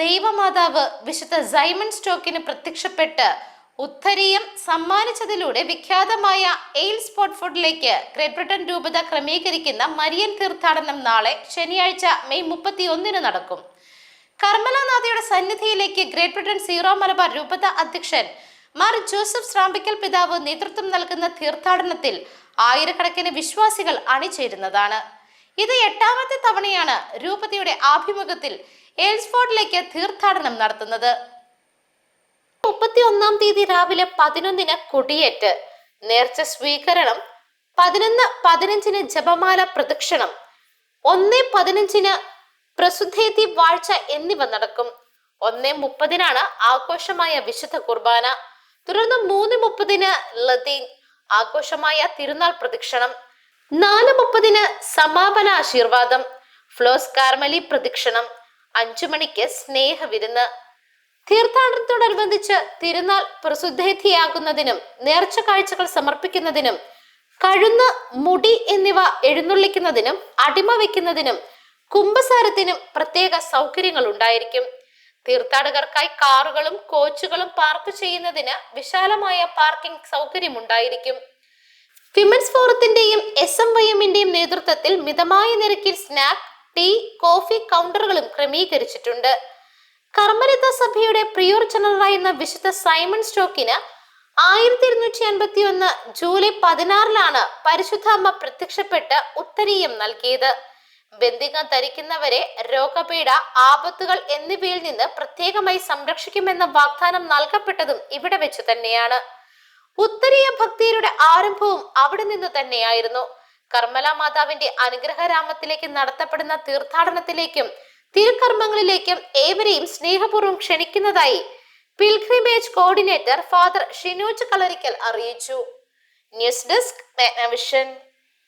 ദൈവമാതാവ് വിശുദ്ധ സൈമൺ സ്റ്റോക്കിന് പ്രത്യക്ഷപ്പെട്ട് ഉത്തരീയം സമ്മാനിച്ചതിലൂടെ വിഖ്യാതമായ എയിൽ പോർട്ട്ഫോർഡിലേക്ക് ഗ്രേറ്റ് ബ്രിട്ടൻ രൂപത ക്രമീകരിക്കുന്ന മരിയൻ തീർത്ഥാടനം നാളെ ശനിയാഴ്ച മെയ് മുപ്പത്തി ഒന്നിന് നടക്കും കർമ്മലാനാഥയുടെ സന്നിധിയിലേക്ക് ഗ്രേറ്റ് ബ്രിട്ടൻ സീറോ മലബാർ രൂപത അധ്യക്ഷൻ മാർ ജോസഫ് ശ്രാമ്പിക്കൽ പിതാവ് നേതൃത്വം നൽകുന്ന തീർത്ഥാടനത്തിൽ ആയിരക്കണക്കിന് വിശ്വാസികൾ അണിചേരുന്നതാണ്. ഇത് എട്ടാമത്തെ തവണയാണ് രൂപതയുടെ ആഭിമുഖ്യത്തിൽ എയിൽസ്ഫോർഡിലേക്ക് തീർത്ഥാടനം നടത്തുന്നത്. മുപ്പത്തി ഒന്നാം തീയതി രാവിലെ പതിനൊന്നിന് കൊടിയേറ്റ്. നേർച്ച സ്വീകരണം പതിനൊന്ന് പതിനഞ്ചിന് ജപമാല പ്രദക്ഷിണം ഒന്ന് പതിനഞ്ചിന് പ്രസുദ്ധേതി വാഴ്ച എന്നിവ നടക്കും. ഒന്ന് മുപ്പതിനാണ് ആഘോഷമായ വിശുദ്ധ കുർബാന. തുടർന്ന് മൂന്ന് മുപ്പതിന് ലതീൻ ആഘോഷമായ തിരുനാൾ പ്രദക്ഷിണം. നാല് മുപ്പതിന് സമാപന ആശീർവാദം ഫ്ലോസ് കാർമലി പ്രദക്ഷിണം. അഞ്ചു മണിക്ക് സ്നേഹ വിരുന്ന് തീർത്ഥാടനത്തോടനുബന്ധിച്ച് തിരുനാൾ പ്രസിദ്ധേധിയാകുന്നതിനും നേർച്ച കാഴ്ചകൾ സമർപ്പിക്കുന്നതിനും കഴുന്ന് മുടി എന്നിവ എഴുന്നള്ളിക്കുന്നതിനും അടിമ വയ്ക്കുന്നതിനും കുംഭസാരത്തിനും പ്രത്യേക സൗകര്യങ്ങൾ ഉണ്ടായിരിക്കും. തീർത്ഥാടകർക്കായി കാറുകളും കോച്ചുകളും പാർക്ക് ചെയ്യുന്നതിന് വിശാലമായ പാർക്കിംഗ് സൗകര്യം ഉണ്ടായിരിക്കും. വിമൻസ് ഫോറത്തിന്റെയും എസ് എം വൈ എമ്മിന്റെയും നേതൃത്വത്തിൽ മിതമായ നിരക്കിൽ സ്നാക്ക് ടീ കോഫി കൗണ്ടറുകളും ക്രമീകരിച്ചിട്ടുണ്ട്. കർമ്മരത സഭയുടെ പ്രിയോർ ജനറലായിരുന്ന വിശുദ്ധ സൈമൺ സ്റ്റോക്കിന് ആയിരത്തി ഇരുന്നൂറ്റി അൻപത്തി ഒന്ന് ജൂലൈ പതിനാറിലാണ് പരിശുദ്ധ അമ്മ പ്രത്യക്ഷപ്പെട്ട് ഉത്തരീയം നൽകിയത്. ബന്ധികം ധരിക്കുന്നവരെ രോഗപീഠ ആപത്തുകൾ എന്നിവയിൽ നിന്ന് പ്രത്യേകമായി സംരക്ഷിക്കുമെന്ന വാഗ്ദാനം നൽകപ്പെട്ടതും ഇവിടെ വെച്ച് തന്നെയാണ്. ഉത്തരീയ ഭക്തിയുടെ ആരംഭവും അവിടെ നിന്ന് തന്നെയായിരുന്നു. കർമ്മല മാതാവിന്റെ അനുഗ്രഹരാമത്തിലേക്ക് നടത്തപ്പെടുന്ന തീർത്ഥാടനത്തിലേക്കും തിരുക്കർമ്മങ്ങളിലേക്കും ഏവരെയും സ്നേഹപൂർവം ക്ഷണിക്കുന്നതായി pilgrimage coordinator father Shinoj Kalarikkal അറിയിച്ചു. News desk vision.